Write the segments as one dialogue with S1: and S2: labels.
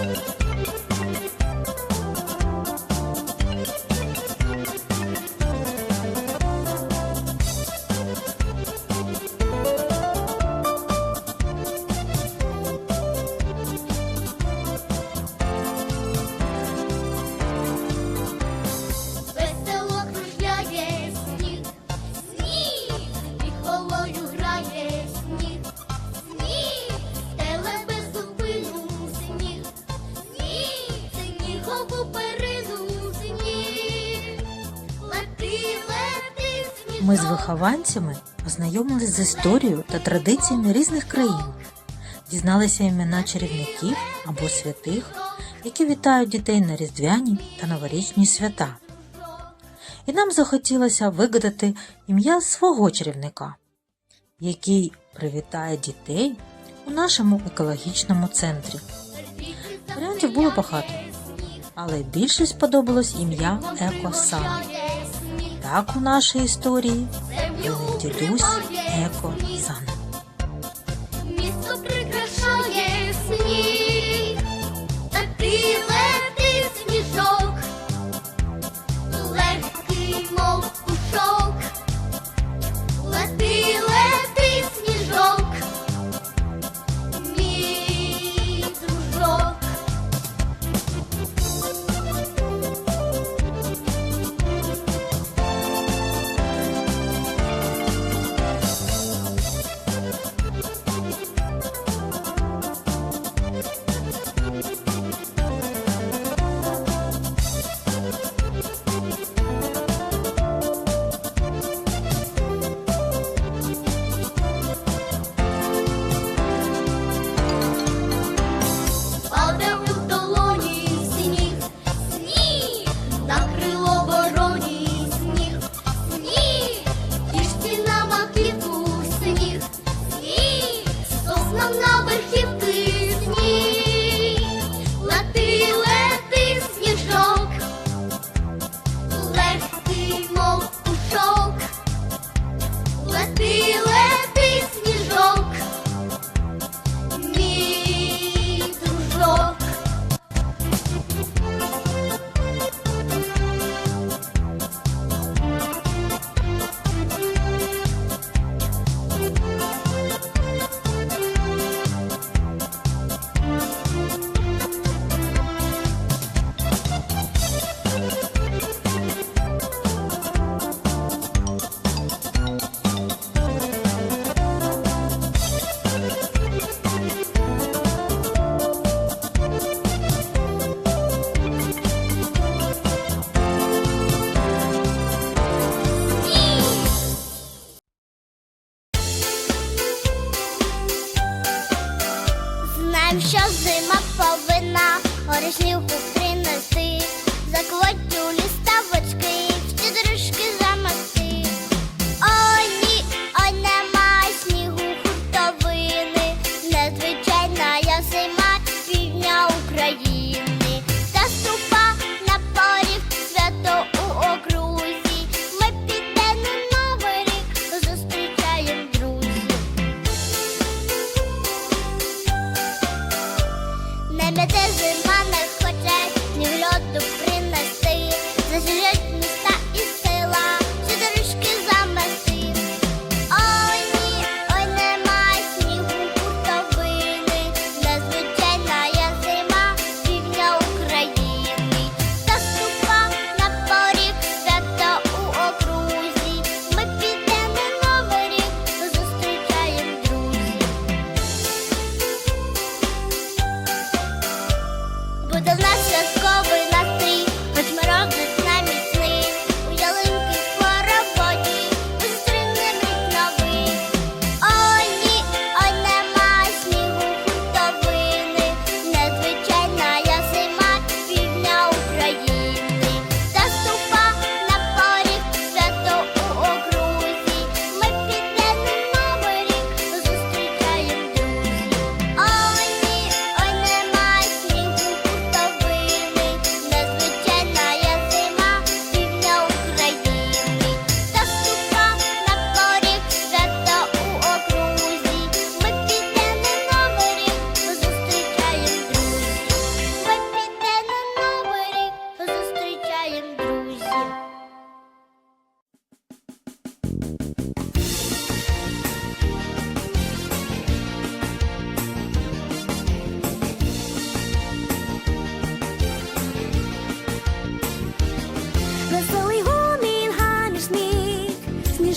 S1: Thank you.
S2: Ми з вихованцями познайомились з історією та традиціями різних країн, дізналися імена чарівників або святих, які вітають дітей на різдвяні та новорічні свята. І нам захотілося вигадати ім'я свого чарівника, який привітає дітей у нашому екологічному центрі. Варіантів було багато, але більше сподобалось ім'я Екосан. Так у нашій історії був дідусь
S3: Еко Сан. вишнівку принеси, заквотю ліс.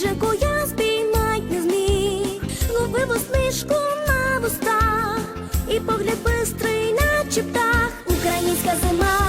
S3: Хижаку я спіймать не зміг, ловив усмішку на вустах і
S4: погляд бистрий, наче птах, українська зима.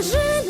S4: чужим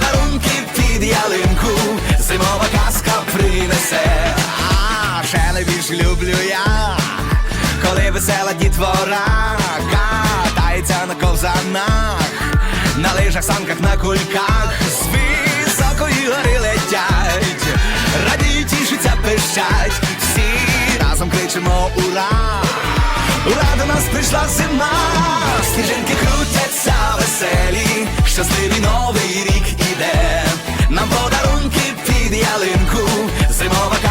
S5: ще люблю я коли весела дітвора катається на ковзанах, на лижах, санках, на кульках, з високої гори летять, радіють, тішаться, пищать, всі разом кричимо ура! Ура, до нас прийшла зима, сніжинки крутяться веселі, щасливий новий рік іде, нам подарунки під ялинку, зимова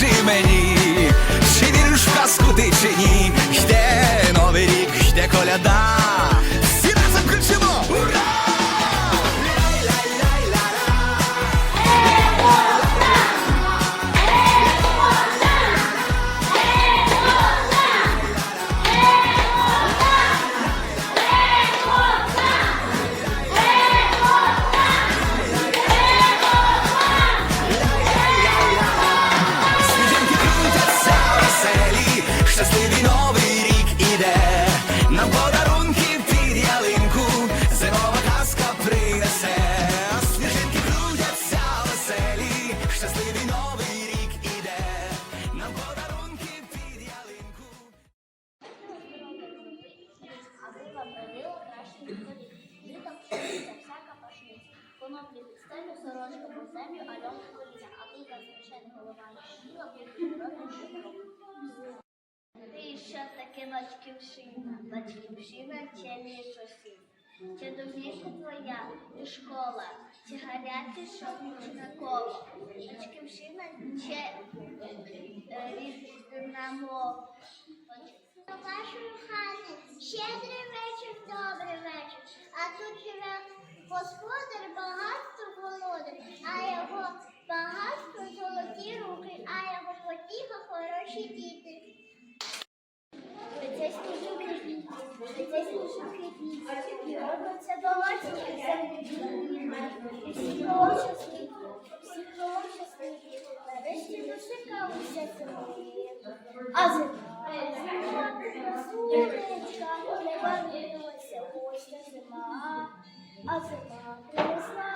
S5: скажи мені, чи віриш в казку ти чи ні? Йде новий рік, йде коляда.
S3: Таке батьківщина? Батьківщина це мій сусід. Чи домівка твоя і школа, чи гаряче шовчне коло. Батьківщина це е, рідна мова. До вашої хати щедрий вечір, добрий вечір. А тут живе господар, багатство володар, а його багатство золоті руки, а його потіха хороші діти. Це сніжинки Життя сніжинки пісні, робиться до землі. Нарешті дочекалися зими. А сонечка, не ось зима. А зима принесла